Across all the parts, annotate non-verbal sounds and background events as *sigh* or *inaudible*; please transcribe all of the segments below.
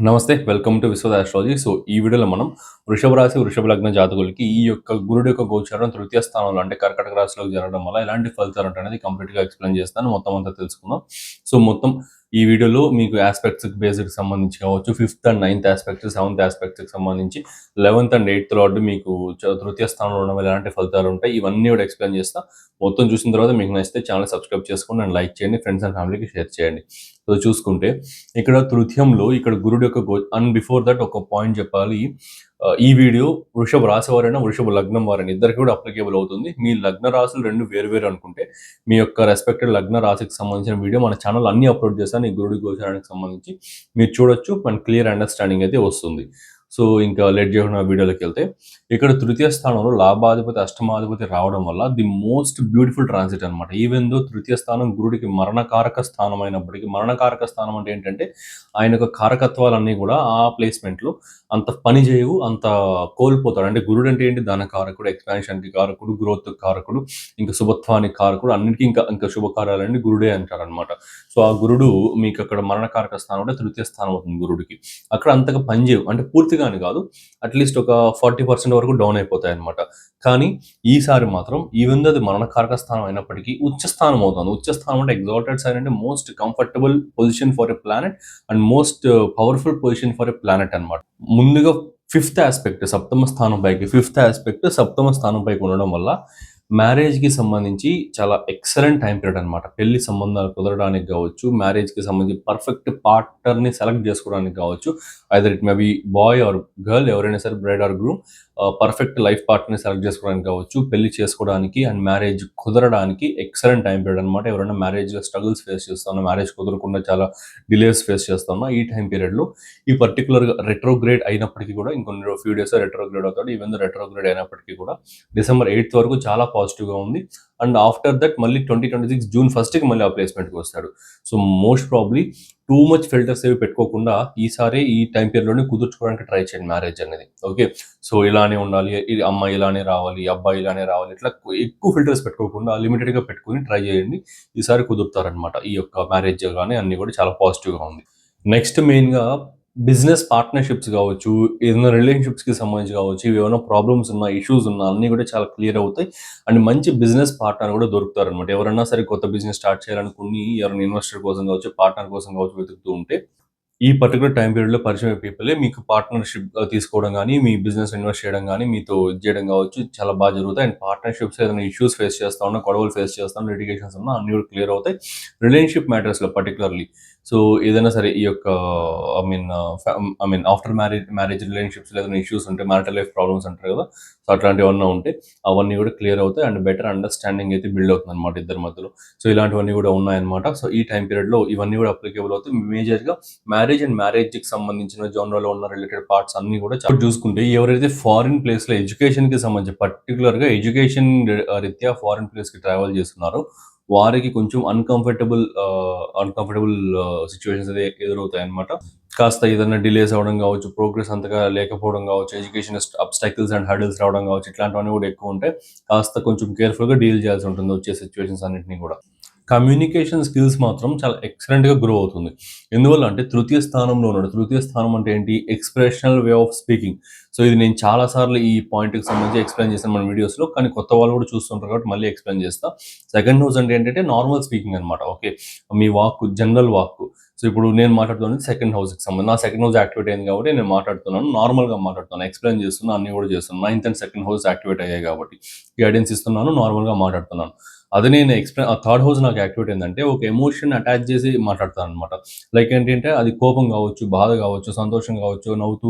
నమస్తే welcome to Vishwada astrology so ఈ వీడియోలో మనం వృషభ రాశి వృషభ లగ్న జాతకులకి ఈ యొక్క గురుడు యొక్క గోచారం తృతీయ స్థానంలో అంటే కర్కటక రాశిలోకి జరగడం వల్ల ఎలాంటి ఫలితాలు అనేది కంప్లీట్గా ఎక్స్ప్లెయిన్ చేస్తాను. మొత్తం అంతా తెలుసుకుందాం. సో మొత్తం ఈ వీడియోలో మీకు ఆస్పెక్ట్స్ బేసిక్ సంబంధించి కావచ్చు fifth and ninth aspects seventh ఆస్పెక్ట్స్కి సంబంధించి లెవెన్త్ అండ్ ఎయిత్ లార్డ్ మీకు తృతీయ స్థానంలో ఉండడం ఎలాంటి ఫలితాలు ఉంటాయి ఇవన్నీ కూడా ఎక్స్ప్లెయిన్ చేస్తా. మొత్తం చూసిన తర్వాత మీకు నచ్చితే ఛానల్ సబ్స్క్రైబ్ చేసుకోండి అండ్ లైక్ చేయండి ఫ్రెండ్స్ అండ్ ఫ్యామిలీకి షేర్ చేయండి. సో చూసుకుంటే ఇక్కడ తృతీయంలో ఇక్కడ గురుడు యొక్క గో అండ్ బిఫోర్ దట్ ఒక పాయింట్ చెప్పాలి. ఈ వీడియో వృషభ రాశి వారైనా వృషభ లగ్నం వారైనా ఇద్దరికి కూడా అప్లికేబుల్ అవుతుంది. మీ లగ్న రాశులు రెండు వేరు వేరు అనుకుంటే మీ యొక్క రెస్పెక్టెడ్ లగ్న రాశికి సంబంధించిన వీడియో మన ఛానల్ అన్ని అప్లోడ్ చేస్తాను ఈ గురుడి గోచారానికి సంబంధించి మీరు చూడొచ్చు. మన క్లియర్ అండర్స్టాండింగ్ అయితే వస్తుంది. సో ఇంకా లెట్ చేయకుండా వీడియోలోకి వెళ్తే ఇక్కడ తృతీయ స్థానంలో లాభాధిపతి అష్టమాధిపతి రావడం వల్ల ది మోస్ట్ బ్యూటిఫుల్ ట్రాన్సిట్ అనమాట ఈవెన్ దో తృతీయ స్థానం గురుడికి మరణకారక స్థానం అయినప్పటికీ మరణకారక స్థానం అంటే ఏంటంటే ఆయన యొక్క కారకత్వాలన్నీ కూడా ఆ ప్లేస్మెంట్లో అంత పని చేయవు అంత కోల్పోతాడు. అంటే గురుడు అంటే ఏంటి? ధన కారకుడు ఎక్స్పాన్షన్కి కారకుడు గ్రోత్ కారకుడు ఇంకా శుభత్వానికి కారకుడు అన్నిటికీ ఇంకా ఇంకా శుభకార్యాలన్నీ గురుడే అంటారనమాట సో ఆ గురుడు మీకు అక్కడ మరణకారక స్థానం అంటే తృతీయ స్థానం అవుతుంది గురుడికి. అక్కడ అంతగా పనిచేయవు అంటే పూర్తి పూర్తిగాని కాదు అట్లీస్ట్ ఒక ఫార్టీ పర్సెంట్ వరకు డౌన్ అయిపోతాయి అనమాట కానీ ఈసారి మాత్రం ఈవెన్ అది మరణకారక స్థానం అయినప్పటికీ ఉచ్చ స్థానం అవుతుంది. ఉచ్చ స్థానం అంటే ఎగ్జాల్టెడ్ సైన్ అంటే most comfortable position for a planet and most powerful position for a planet అన్నమాట. ముందుగా ఫిఫ్త్ ఆస్పెక్ట్ సప్తమ స్థానం పైకి ఫిఫ్త్ ఆస్పెక్ట్ సప్తమ స్థానం పైకి ఉండడం వల్ల మ్యారేజ్కి సంబంధించి చాలా ఎక్సలెంట్ టైం పీరియడ్ అనమాట పెళ్ళి సంబంధాలు కుదరడానికి కావచ్చు మ్యారేజ్కి సంబంధించి పర్ఫెక్ట్ పార్ట్నర్ని సెలెక్ట్ చేసుకోవడానికి కావచ్చు either it may be boy or girl ఎవరైనా సరే bride or groom perfect life పార్ట్నర్ని select చేసుకోవడానికి కావచ్చు పెళ్ళి చేసుకోవడానికి అండ్ మ్యారేజ్ కుదరడానికి ఎక్సలెంట్ టైం పీరియడ్ అనమాట ఎవరైనా మ్యారేజ్ స్ట్రగుల్స్ ఫేస్ చేస్తున్నా మ్యారేజ్ కుదరకుండా చాలా డిలేస్ ఫేస్ చేస్తున్నా ఈ టైం పీరియడ్లో ఈ పర్టికులర్గా రెట్రోగ్రేడ్ అయినప్పటికీ కూడా ఇంకొన్ని ఫ్యూ డేస్ రెట్రోగ్రేడ్ అవుతాడు. ఈవెన్ రెట్రోగ్రేడ్ అయినప్పటికీ కూడా డిసెంబర్ ఎయిత్ వరకు చాలా పాజిటివ్గా ఉంది. అండ్ ఆఫ్టర్ దట్ మళ్ళీ ట్వంటీ ట్వంటీ సిక్స్ జూన్ ఫస్ట్కి మళ్ళీ ఆ ప్లేస్మెంట్కి వస్తాడు. So most probably too much filters ఏవి పెట్టుకోకుండా ఈసారి ఈ టైం పీరియడ్లోనే కుదుర్చుకోవడానికి ట్రై చేయండి మ్యారేజ్ అనేది. ఓకే సో ఇలానే ఉండాలి. ఇది అమ్మాయి ఇలానే రావాలి అబ్బాయి ఇలానే రావాలి ఇట్లా ఎక్కువ ఫిల్టర్స్ పెట్టుకోకుండా లిమిటెడ్గా పెట్టుకుని ట్రై చేయండి. ఈసారి కుదురుతారనమాట ఈ యొక్క మ్యారేజ్ కానీ అన్ని కూడా చాలా పాజిటివ్గా ఉంది. నెక్స్ట్ మెయిన్గా బిజినెస్ పార్ట్నర్షిప్స్ కావచ్చు ఏదైనా రిలేషన్షిప్స్కి సంబంధించి కావచ్చు ఇవి ఏమైనా ప్రాబ్లమ్స్ ఉన్నా ఇష్యూస్ ఉన్నా అన్ని కూడా చాలా క్లియర్ అవుతాయి. అండ్ మంచి బిజినెస్ పార్ట్నర్ కూడా దొరుకుతారు అనమాట ఎవరైనా సరే కొత్త బిజినెస్ స్టార్ట్ చేయాలనుకుని ఎవరైనా ఇన్వెస్టర్ కోసం కావచ్చు పార్ట్నర్ కోసం కావచ్చు వెతుకుతూ ఉంటే ఈ పర్టికులర్ టైం పీరియడ్లో పరిచయం పీపుల్ మీకు పార్ట్నర్షిప్ తీసుకోవడం కానీ మీ బిజినెస్ ఇన్వెస్ట్ చేయడం కానీ మీతో చేయడం కావచ్చు చాలా బాగా జరుగుతాయి. అండ్ పార్ట్నర్షిప్స్ ఏదైనా ఇష్యూస్ ఫేస్ చేస్తా ఉన్నా గొడవలు ఫేస్ చేస్తా ఉన్నా లిటిగేషన్స్ ఉన్నా అన్ని కూడా క్లియర్ అవుతాయి. రిలేషన్షిప్ మ్యాటర్స్లో పర్టికులర్లీ సో ఏదైనా సరే ఈ యొక్క I mean I mean after marriage marriage relationships ఏదైనా ఇష్యూస్ ఉంటే మ్యారిటల్ లైఫ్ ప్రాబ్లమ్స్ అంటారు కదా. సో అట్లాంటివి ఏమన్నా ఉంటే అవన్నీ కూడా క్లియర్ అవుతాయి అండ్ బెటర్ అండర్స్టాండింగ్ అయితే బిల్డ్ అవుతుంది అనమాట ఇద్దరి మధ్యలో. సో ఇలాంటివన్నీ కూడా ఉన్నాయన్నమాట. సో ఈ టైం పీరియడ్లో ఇవన్నీ కూడా అప్లికేబుల్ అవుతాయి. మేజర్గా మ్యారేజ్ అండ్ మ్యారేజ్కి సంబంధించిన జోన్లో ఉన్న రిలేటెడ్ పార్ట్స్ అన్ని కూడా చాలా చూసుకుంటే ఎవరైతే ఫారిన్ ప్లేస్లో ఎడ్యుకేషన్కి సంబంధించి పర్టికులర్గా ఎడ్యుకేషన్ రీత్యా ఫారిన్ ప్లేస్కి ట్రావెల్ చేస్తున్నారో వారికి కొంచెం అన్కంఫర్టబుల్ అన్కంఫర్టబుల్ సిచ్యువేషన్స్ అయితే ఎదురవుతాయి అనమాట కాస్త ఏదైనా డిలేస్ అవ్వడం కావచ్చు ప్రోగ్రెస్ అంతగా లేకపోవడం కావచ్చు ఎడ్యుకేషన్ అబ్స్టాకిల్స్ అండ్ హర్డిల్స్ రావడం కావచ్చు ఇట్లాంటివన్నీ కూడా ఎక్కువ ఉంటాయి కాస్త కొంచెం కేర్ఫుల్గా డీల్ చేయాల్సి ఉంటుంది వచ్చే సిచ్యువేషన్స్ అన్నింటినీ కూడా. కమ్యూనికేషన్ స్కిల్స్ మాత్రం చాలా ఎక్సలెంట్గా గ్రో అవుతుంది. ఎందువల్ల అంటే తృతీయ స్థానంలో ఉన్నాడు. తృతీయ స్థానం అంటే ఏంటి? Expressional way of speaking. So ఇది నేను చాలా సార్లు ఈ పాయింట్కి సంబంధించి ఎక్స్ప్లెయిన్ చేశాను మన వీడియోస్లో. కానీ కొత్త వాళ్ళు కూడా చూస్తుంటారు కాబట్టి మళ్ళీ ఎక్స్ప్లెయిన్ చేస్తా. సెకండ్ హౌస్ అంటే ఏంటంటే నార్మల్ స్పీకింగ్ అనమాట ఓకే. మీ వాక్ జనరల్ వాక్ సో ఇప్పుడు నేను మాట్లాడుతున్నది సెకండ్ హౌస్కి సంబంధించి. నా సెకండ్ హౌస్ యాక్టివేట్ అయింది కాబట్టి నేను మాట్లాడుతున్నాను. నార్మల్గా మాట్లాడుతున్నాను. ఎక్స్ప్లెయిన్ చేస్తున్నాను అన్ని కూడా చేస్తున్నాను ninth and second house activate అయ్యాయి కాబట్టి. గైడెన్స్ ఇస్తున్నాను నార్మల్గా మాట్లాడుతున్నాను. అది నేను ఎక్స్ప్లెయిన్ ఆ థర్డ్ హౌస్ నాకు యాక్టివేట్ ఏంటంటే ఒక ఎమోషన్ అటాచ్ చేసి మాట్లాడతాను అనమాట లైక్ ఏంటంటే అది కోపం కావచ్చు బాధ కావచ్చు సంతోషం కావచ్చు నవ్వుతూ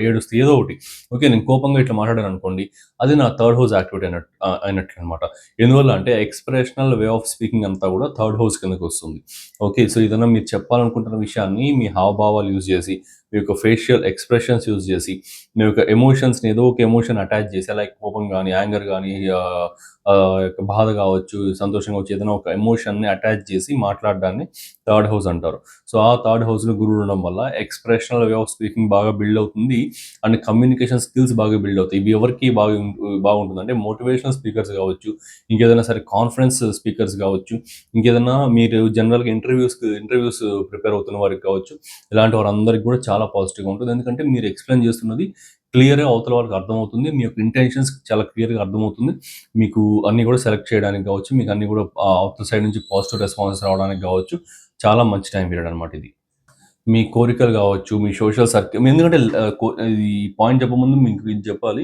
ఏడుస్తూ ఏదో ఒకటి. ఓకే నేను కోపంగా ఇట్లా మాట్లాడాను అనుకోండి అది నా థర్డ్ హౌస్ యాక్టివేట్ అయినట్టు అయినట్లు అనమాట ఎందువల్ల అంటే ఎక్స్ప్రెషనల్ వే ఆఫ్ స్పీకింగ్ అంతా కూడా థర్డ్ హౌస్ కిందకి వస్తుంది. ఓకే సో ఏదైనా మీరు చెప్పాలనుకుంటున్న విషయాన్ని మీ హావభావాలు యూజ్ చేసి మీ యొక్క ఫేషియల్ ఎక్స్ప్రెషన్స్ యూజ్ చేసి మీ యొక్క ఎమోషన్స్ని ఏదో ఒక ఎమోషన్ అటాచ్ చేసి లైక్ కోపం కానీ యాంగర్ కానీ బాధ కావచ్చు సంతోషం కావచ్చు ఏదైనా ఒక ఎమోషన్ని అటాచ్ చేసి మాట్లాడడాన్ని థర్డ్ హౌస్ అంటారు. సో ఆ థర్డ్ హౌస్లో గురువు ఉండడం వల్ల ఎక్స్ప్రెషనల్ వే ఆఫ్ స్పీకింగ్ బాగా బిల్డ్ అవుతుంది అండ్ కమ్యూనికేషన్ స్కిల్స్ బాగా బిల్డ్ అవుతాయి. ఇవి ఎవరికి బాగా బాగుంటుంది అంటే మోటివేషనల్ స్పీకర్స్ కావచ్చు ఇంకేదైనా సరే కాన్ఫరెన్స్ స్పీకర్స్ కావచ్చు ఇంకేదైనా మీరు జనరల్గా ఇంటర్వ్యూస్ ఇంటర్వ్యూస్ ప్రిపేర్ అవుతున్న వారికి కావచ్చు ఇలాంటి వారందరికీ కూడా చాలా పాజిటివ్గా ఉంటుంది. ఎందుకంటే మీరు ఎక్స్ప్లెయిన్ చేస్తున్నది క్లియర్గా అవతల వాళ్ళకి అర్థమవుతుంది. మీ యొక్క ఇంటెన్షన్స్ చాలా క్లియర్గా అర్థమవుతుంది. మీకు అన్ని కూడా సెలెక్ట్ చేయడానికి కావచ్చు. మీకు అన్ని కూడా అవతల సైడ్ నుంచి పాజిటివ్ రెస్పాన్స్ రావడానికి కావచ్చు. చాలా మంచి టైం పీరియడ్ అనమాట ఇది. మీ కోరికలు కావచ్చు మీ సోషల్ సర్కిల్ ఎందుకంటే ఈ పాయింట్ చెప్పముందు మీకు ఇది చెప్పాలి.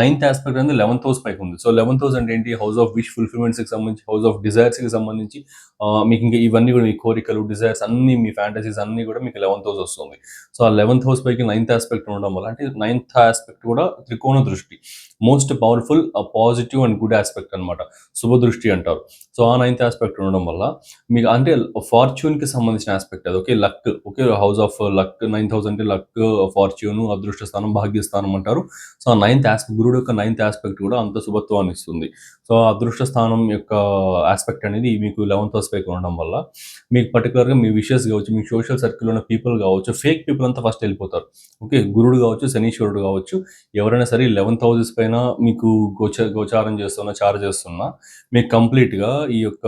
నైన్త్ ఆస్పెక్ట్ అనేది లెవెన్త్ హౌస్ పైకి ఉంది. సో లెవెన్త్ హౌస్ అంటే ఏంటి? హౌస్ ఆఫ్ విష్ ఫుల్ఫిల్మెంట్స్కి సంబంధించి హౌస్ ఆఫ్ డిజైర్స్కి సంబంధించి మీకు ఇంకా ఇవన్నీ కూడా మీ కోరికలు డిజైర్స్ అన్ని మీ ఫ్యాంటసీస్ అన్ని కూడా మీకు లెవెన్త్ హౌస్ వస్తుంది. సో ఆ లెవెన్త్ హౌస్ పైకి నైన్త్ ఆస్పెక్ట్ ఉండడం వల్ల అంటే నైన్త్ ఆస్పెక్ట్ కూడా త్రికోణ దృష్టి. Most powerful positive and good aspect అనమాట శుభదృష్టి అంటారు. సో ఆ నైన్త్ ఆస్పెక్ట్ ఉండడం వల్ల మీకు అంటే ఫార్చ్యూన్కి సంబంధించిన ఆస్పెక్ట్ అది. Okay luck. Okay house of luck ninth house అంటే లక్ ఫార్చ్యూన్ అదృష్ట స్థానం భాగ్యస్థానం అంటారు. సో ఆ నైన్త్ ఆస్పెక్ట్ గురుడు యొక్క నైన్త్ ఆస్పెక్ట్ కూడా అంత శుభత్వాన్ని ఇస్తుంది. సో అదృష్ట స్థానం యొక్క ఆస్పెక్ట్ అనేది మీకు లెవెన్త్ హౌస్ పైకి ఉండడం వల్ల మీకు పర్టికులర్గా మీ విషయస్ కావచ్చు మీ సోషల్ సర్కిల్ ఉన్న పీపుల్ కావచ్చు ఫేక్ పీపుల్ అంతా ఫస్ట్ వెళ్ళిపోతారు. ఓకే గురుడు కావచ్చు శనీశ్వరుడు కావచ్చు ఎవరైనా సరే లెవెన్త్ హౌసెస్ పైన మీకు గోచ గోచారం చేస్తున్నా చార్ చేస్తున్నా మీకు కంప్లీట్గా ఈ యొక్క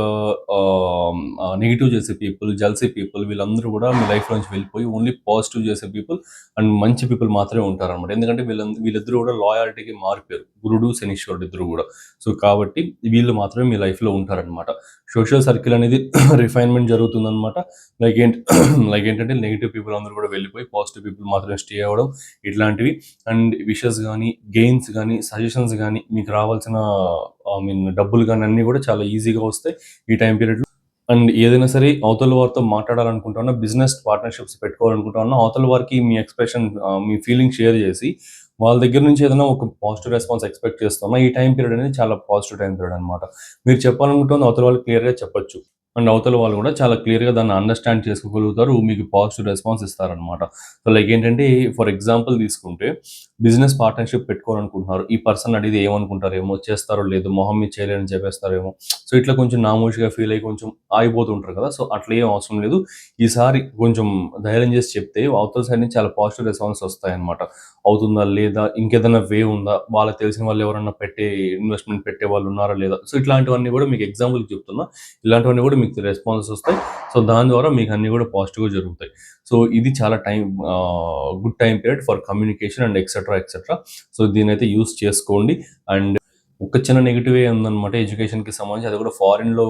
నెగిటివ్ చేసే పీపుల్ జల్సీ పీపుల్ వీళ్ళందరూ కూడా మీ లైఫ్ నుంచి వెళ్ళిపోయి ఓన్లీ పాజిటివ్ చేసే పీపుల్ అండ్ మంచి పీపుల్ మాత్రమే ఉంటారనమాట ఎందుకంటే వీళ్ళ వీళ్ళిద్దరూ కూడా లాయాలిటీకి మారిపోయారు. గురుడు శనీశ్వరుడు ఇద్దరు కూడా. సో కాబట్టి వీళ్ళు మాత్రమే మీ లైఫ్లో ఉంటారనమాట సోషల్ సర్కిల్ అనేది *clears throat* రిఫైన్మెంట్ జరుగుతుందన్నమాట. లైక్ ఏంటి *clears throat* లైక్ ఏంటంటే నెగిటివ్ పీపుల్ అందరూ కూడా వెళ్ళిపోయి పాజిటివ్ పీపుల్ మాత్రమే స్టే అవ్వడం ఇట్లాంటివి. అండ్ విషెస్ కానీ గెయిన్స్ కానీ సజెషన్స్ కానీ మీకు రావాల్సిన ఐ మీన్ డబ్బులు కానీ అన్నీ కూడా చాలా ఈజీగా వస్తాయి ఈ టైం పీరియడ్లో. అండ్ ఏదైనా సరే అవతల వారితో మాట్లాడాలనుకుంటున్నా బిజినెస్ పార్ట్నర్షిప్స్ పెట్టుకోవాలనుకుంటున్నా అవతల వారికి మీ ఎక్స్ప్రెషన్ మీ ఫీలింగ్ షేర్ చేసి వాళ్ళ దగ్గర నుంచి ఏదైనా ఒక పాజిటివ్ రెస్పాన్స్ ఎక్స్పెక్ట్ చేస్తున్నా ఈ టైం పీరియడ్ అనేది చాలా పాజిటివ్ టైం పీరియడ్ అనమాట మీరు చెప్పాలనుకుంటుంది అవతల వాళ్ళు క్లియర్గా చెప్పొచ్చు. అండ్ అవతల వాళ్ళు కూడా చాలా క్లియర్గా దాన్ని అండర్స్టాండ్ చేసుకోగలుగుతారు మీకు పాజిటివ్ రెస్పాన్స్ ఇస్తారనమాట సో లైక్ ఏంటంటే ఫర్ ఎగ్జాంపుల్ తీసుకుంటే బిజినెస్ పార్ట్నర్షిప్ పెట్టుకోవాలనుకుంటున్నారు. ఈ పర్సన్ అడిగితే ఏమనుకుంటారేమో చేస్తారో లేదో మొహం మీద చేయలేని చెప్పేస్తారేమో. సో ఇట్లా కొంచెం నామోషిగా ఫీల్ అయ్యి కొంచెం ఆగిపోతుంటారు కదా. సో అట్లా ఏం అవసరం లేదు. ఈసారి కొంచెం ధైర్యం చేసి చెప్తే అవతల సైడ్ నుంచి చాలా పాజిటివ్ రెస్పాన్స్ వస్తాయన్నమాట. అవుతుందా లేదా? ఇంకేదైనా వే ఉందా? వాళ్ళకి తెలిసిన వాళ్ళు ఎవరన్నా పెట్టే ఇన్వెస్ట్మెంట్ పెట్టే వాళ్ళు ఉన్నారా లేదా? సో ఇట్లాంటివన్నీ కూడా మీకు ఎగ్జాంపుల్ చెప్తున్నా. ఇలాంటివన్నీ కూడా మీకు రెస్పాన్సెస్ వస్తాయి. సో దాని ద్వారా మీకు అన్ని కూడా పాజిటివ్గా జరుగుతాయి. సో ఇది చాలా time good time period for communication and etcetera etcetera so దీని అయితే యూస్ చేసుకోండి. అండ్ ఒక చిన్న నెగిటివ్ ఉందన్నమాట ఎడ్యుకేషన్కి సంబంధించి. అది కూడా ఫారిన్లో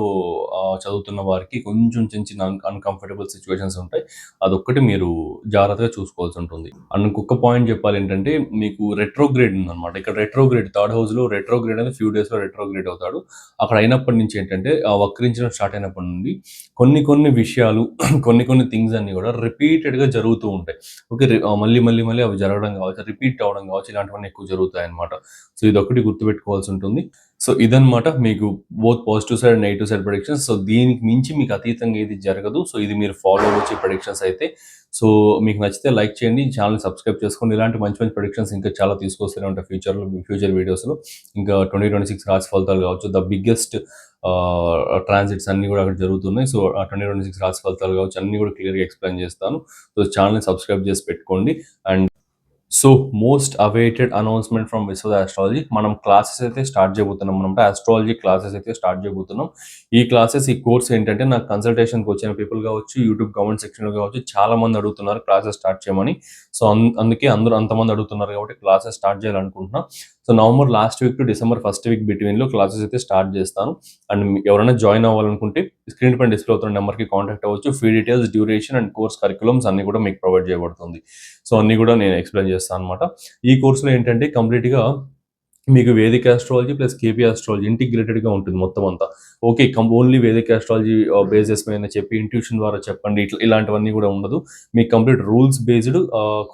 చదువుతున్న వారికి కొంచెం చిన్న చిన్న అన్కంఫర్టబుల్ సిచ్యువేషన్స్ ఉంటాయి. అదొక్కటి మీరు జాగ్రత్తగా చూసుకోవాల్సి ఉంటుంది. అండ్ ఇంకొక పాయింట్ చెప్పాలి ఏంటంటే మీకు రెట్రోగ్రేడ్ ఉందన్నమాట. ఇక్కడ రెట్రోగ్రేడ్ థర్డ్ హౌస్లో రెట్రోగ్రేడ్ అనేది ఫ్యూ డేస్లో రెట్రోగ్రేడ్ అవుతాడు. అక్కడ అయినప్పటి నుంచి ఏంటంటే ఆ వక్రించడం స్టార్ట్ అయినప్పటి నుండి కొన్ని కొన్ని విషయాలు *clears throat* కొన్ని కొన్ని థింగ్స్ అన్ని కూడా రిపీటెడ్గా జరుగుతూ ఉంటాయి. ఓకే మళ్ళీ మళ్ళీ మళ్ళీ అవి జరగడం కావచ్చు రిపీట్ అవడం కావచ్చు ఇలాంటివన్నీ ఎక్కువ జరుగుతాయి అనమాట సో ఇది ఒకటి గుర్తుపెట్టుకోవాల్సి ఉంటుంది. సో ఇదన్నమాట మీకు both positive side negative side predictions so దీనికి మించి మీకు అతీతంగా ఇది జరగదు. సో ఇది మీరు ఫాలో వచ్చే ప్రొడిక్షన్స్ అయితే. సో మీకు నచ్చితే లైక్ చేయండి. ఛానల్ సబ్స్క్రైబ్ చేసుకోండి. ఇలాంటి మంచి మంచి ప్రొడిక్షన్స్ ఇంకా చాలా తీసుకొస్తూనే ఉంటాయి ఫ్యూచర్లో ఫ్యూచర్ వీడియోస్లో ఇంకా ట్వంటీ ట్వంటీ సిక్స్ రాశి ఫలితాలు కావచ్చు. ద బిగ్గెస్ట్ ట్రాన్సిట్స్ అన్ని కూడా అక్కడ జరుగుతున్నాయి. సో ట్వంటీ ట్వంటీ సిక్స్ రాశి ఫలితాలు కావచ్చు. అన్ని కూడా క్లియర్గా ఎక్స్ప్లెయిన్ చేస్తాను. సో ఛానల్ని సబ్స్క్రైబ్ చేసి పెట్టుకోండి. And so most awaited announcement from Vishwa astrology మనం క్లాసెస్ అయితే స్టార్ట్ చేయబోతున్నాం అనమాట ఆస్ట్రాలజీ క్లాసెస్ అయితే స్టార్ట్ చేయబోతున్నాం. ఈ క్లాసెస్ ఈ కోర్స్ ఏంటంటే నాకు కన్సల్టేషన్కి వచ్చిన పీపుల్ కావచ్చు యూట్యూబ్ కామెంట్ సెక్షన్లో కావచ్చు చాలా మంది అడుగుతున్నారు క్లాసెస్ స్టార్ట్ చేయమని. సో అన్- అందుకే అందరూ అంతమంది అడుగుతున్నారు కాబట్టి క్లాసెస్ స్టార్ట్ చేయాలనుకుంటున్నాం. So November last week to December first week బిట్వీన్లో classes అయితే స్టార్ట్ చేస్తాను. అండ్ ఎవరైనా జాయిన్ అవ్వాలనుకుంటే స్క్రీన్ పైన డిస్ప్లే అవుతున్న నెంబర్కి కాంటాక్ట్ అవ్వచ్చు. Fee details duration and course curriculums అన్ని కూడా మీకు ప్రొవైడ్ చేయబడుతుంది. సో అన్ని కూడా నేను ఎక్స్ప్లెయిన్ చేస్తాను అనమాట ఈ కోర్సులో ఏంటంటే కంప్లీట్గా మీకు Vedic astrology plus KP astrology ఇంటిగ్రేటెడ్గా ఉంటుంది మొత్తం అంతా. Okay come only Vedic astrology bases మీద చెప్పి ఇంట్యూషన్ ద్వారా చెప్పండి ఇట్లా ఇలాంటివన్నీ కూడా ఉండదు. మీకు complete rules based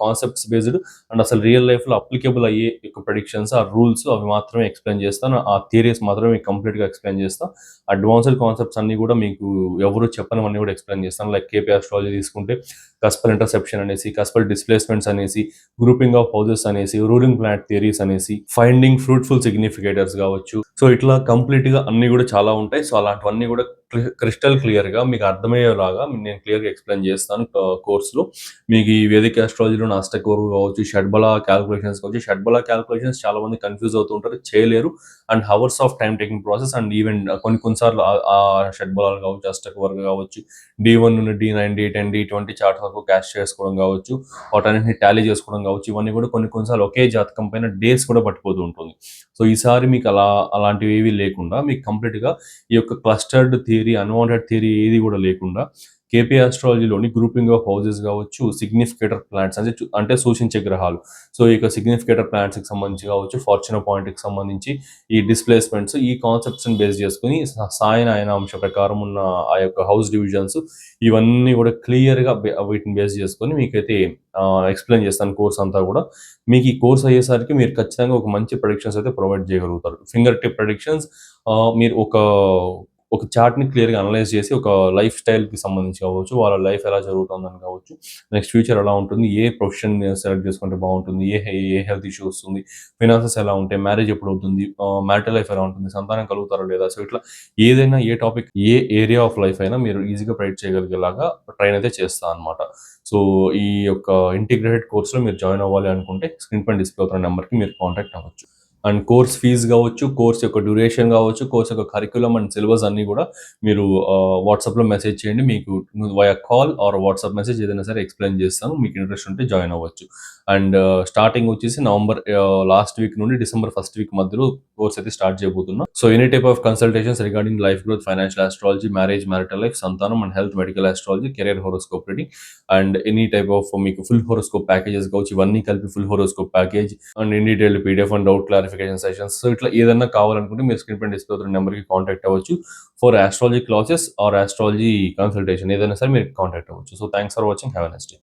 concepts based and అసలు రియల్ లైఫ్లో అప్లికేబుల్ అయ్యే యొక్క ప్రొడిక్షన్స్ ఆ రూల్స్ అవి మాత్రమే ఎక్స్ప్లెయిన్ చేస్తాను ఆ థియరీస్ మాత్రమే మీకు కంప్లీట్గా ఎక్స్ప్లెయిన్ చేస్తాను అడ్వాన్స్డ్ కాన్సెప్ట్స్ అన్ని కూడా మీకు ఎవరు చెప్పనివన్నీ కూడా ఎక్స్ప్లెయిన్ చేస్తాను. లైక్ కేపీ ఆస్ట్రాలజీ తీసుకుంటే కస్పల్ ఇంటర్సెప్షన్ అనేసి కస్పల్ డిస్ప్లేస్మెంట్స్ అనేసి గ్రూపింగ్ ఆఫ్ హౌజెస్ అనేసి రూలింగ్ ప్లాంట్ థియరీస్ అనేసి ఫైండింగ్ ఫ్రూట్ఫుల్ సిగ్నిఫికేటర్స్ కావచ్చు. సో ఇట్లా కంప్లీట్గా అన్ని కూడా చాలా ఉంటాయి. సో అలాంటివన్నీ కూడా క్రిస్టల్ క్లియర్గా మీకు అర్థమయ్యేలాగా నేను క్లియర్గా ఎక్స్ప్లెయిన్ చేస్తాను కోర్సులో. మీకు ఈ వేదిక ఆస్ట్రాలజీలో నాస్టక్ వరకు కావచ్చు షడ్బల క్యాల్కులేషన్స్ కావచ్చు షడ్బల క్యాల్కులేషన్స్ చాలా మంది కన్ఫ్యూజ్ అవుతుంటారు చేయలేరు. And hours of time taking process and even కొన్ని కొన్నిసార్లు ఆ- షడ్బలాలు కావచ్చు అష్టక్ వర్గ కావచ్చు డి వన్ నుండి D nine D ten D twenty chart వరకు క్యాష్ చేసుకోవడం కావచ్చు వాటన్నింటిని టాలీ చేసుకోవడం కావచ్చు ఇవన్నీ కూడా కొన్ని కొన్నిసార్లు ఒకే జాతకం పైన డేస్ కూడా పట్టిపోతూ ఉంటుంది. సో ఈసారి మీకు అలా అలాంటివి ఏవి లేకుండా మీకు కంప్లీట్గా ఈ యొక్క క్లస్టర్డ్ థియరీ అన్వాంటెడ్ థియరీ ఏది కూడా లేకుండా కేపీ ఆస్ట్రాలజీలోని గ్రూపింగ్ ఆఫ్ హౌజెస్ కావచ్చు సిగ్నిఫికేటర్ ప్లాంట్స్ అంటే చూ- అంటే సూచించే గ్రహాలు. సో ఈ యొక్క సిగ్నిఫికేటర్ ప్లాంట్స్కి సంబంధించి కావచ్చు ఫార్చునర్ పాయింట్కి సంబంధించి ఈ డిస్ప్లేస్మెంట్స్ ఈ కాన్సెప్ట్స్ని బేస్ చేసుకుని సాయన ఆయన అంశ ప్రకారం ఉన్న ఆ యొక్క హౌస్ డివిజన్స్ ఇవన్నీ కూడా క్లియర్గా వీటిని బేస్ చేసుకొని మీకైతే ఎక్స్ప్లెయిన్ చేస్తాను కోర్స్ అంతా కూడా. మీకు ఈ కోర్స్ అయ్యేసరికి మీరు ఖచ్చితంగా ఒక మంచి ప్రొడిక్షన్స్ అయితే ప్రొవైడ్ చేయగలుగుతారు. ఫింగర్ టిప్ ప్రొడిక్షన్స్ మీరు ఒక ఒక చార్ట్ని క్లియర్గా అనలైజ్ చేసి ఒక లైఫ్ స్టైల్కి సంబంధించి కావచ్చు వాళ్ళ లైఫ్ ఎలా జరుగుతుందని కావచ్చు నెక్స్ట్ ఫ్యూచర్ ఎలా ఉంటుంది ఏ ప్రొఫెషన్ సెలెక్ట్ చేసుకుంటే బాగుంటుంది ఏ ఏ హెల్త్ ఇష్యూ వస్తుంది ఫినాన్సెస్ ఎలా ఉంటాయి మ్యారేజ్ ఎప్పుడు అవుతుంది మ్యారిటల్ లైఫ్ ఎలా ఉంటుంది సంతానం కలుగుతారో లేదా సో ఇట్లా ఏదైనా ఏ టాపిక్ ఏ ఏరియా ఆఫ్ లైఫ్ అయినా మీరు ఈజీగా ప్రైడ్ చేయగలిగేలాగా ట్రైన్ అయితే చేస్తా అనమాట సో ఈ యొక్క ఇంటిగ్రేటెడ్ కోర్సులో మీరు జాయిన్ అవ్వాలి అనుకుంటే స్క్రీన్ పైన డిస్ప్లే అవుతున్న నెంబర్కి మీరు కాంటాక్ట్ అవ్వచ్చు. అండ్ కోర్స్ ఫీజు కావచ్చు కోర్స్ యొక్క డ్యూరేషన్ కావచ్చు కోర్స్ యొక్క కరికులం అండ్ సిలబస్ అన్నీ కూడా మీరు వాట్సాప్లో మెసేజ్ చేయండి. మీకు via call or WhatsApp message ఏదైనా సరే ఎక్స్ప్లెయిన్ చేస్తాను. మీకు ఇంట్రెస్ట్ ఉంటే జాయిన్ అవ్వచ్చు. అండ్ స్టార్టింగ్ వచ్చేసి నవంబర్ లాస్ట్ వీక్ నుండి డిసెంబర్ ఫస్ట్ వీక్ మధ్యలో కోర్స్ అయితే స్టార్ట్ చేయబోతున్నాం. So any type of consultations regarding life growth financial astrology marriage marital life సంతానం and health medical astrology career horoscope reading and any type of మీకు full horoscope packages కావచ్చు ఇవన్నీ కలిపి full horoscope package and in detail PDF and doubt clarification sessions so ఇట్లా ఏదైనా కావాలనుకుంటే మీరు screen పైన డిస్ప్లే అవుతున్న నెంబర్కి కాంటాక్ట్ అవ్వచ్చు. For astrology classes or astrology consultation ఏదైనా సరే మీరు కాంటాక్ట్ అవ్వచ్చు. So thanks for watching have next day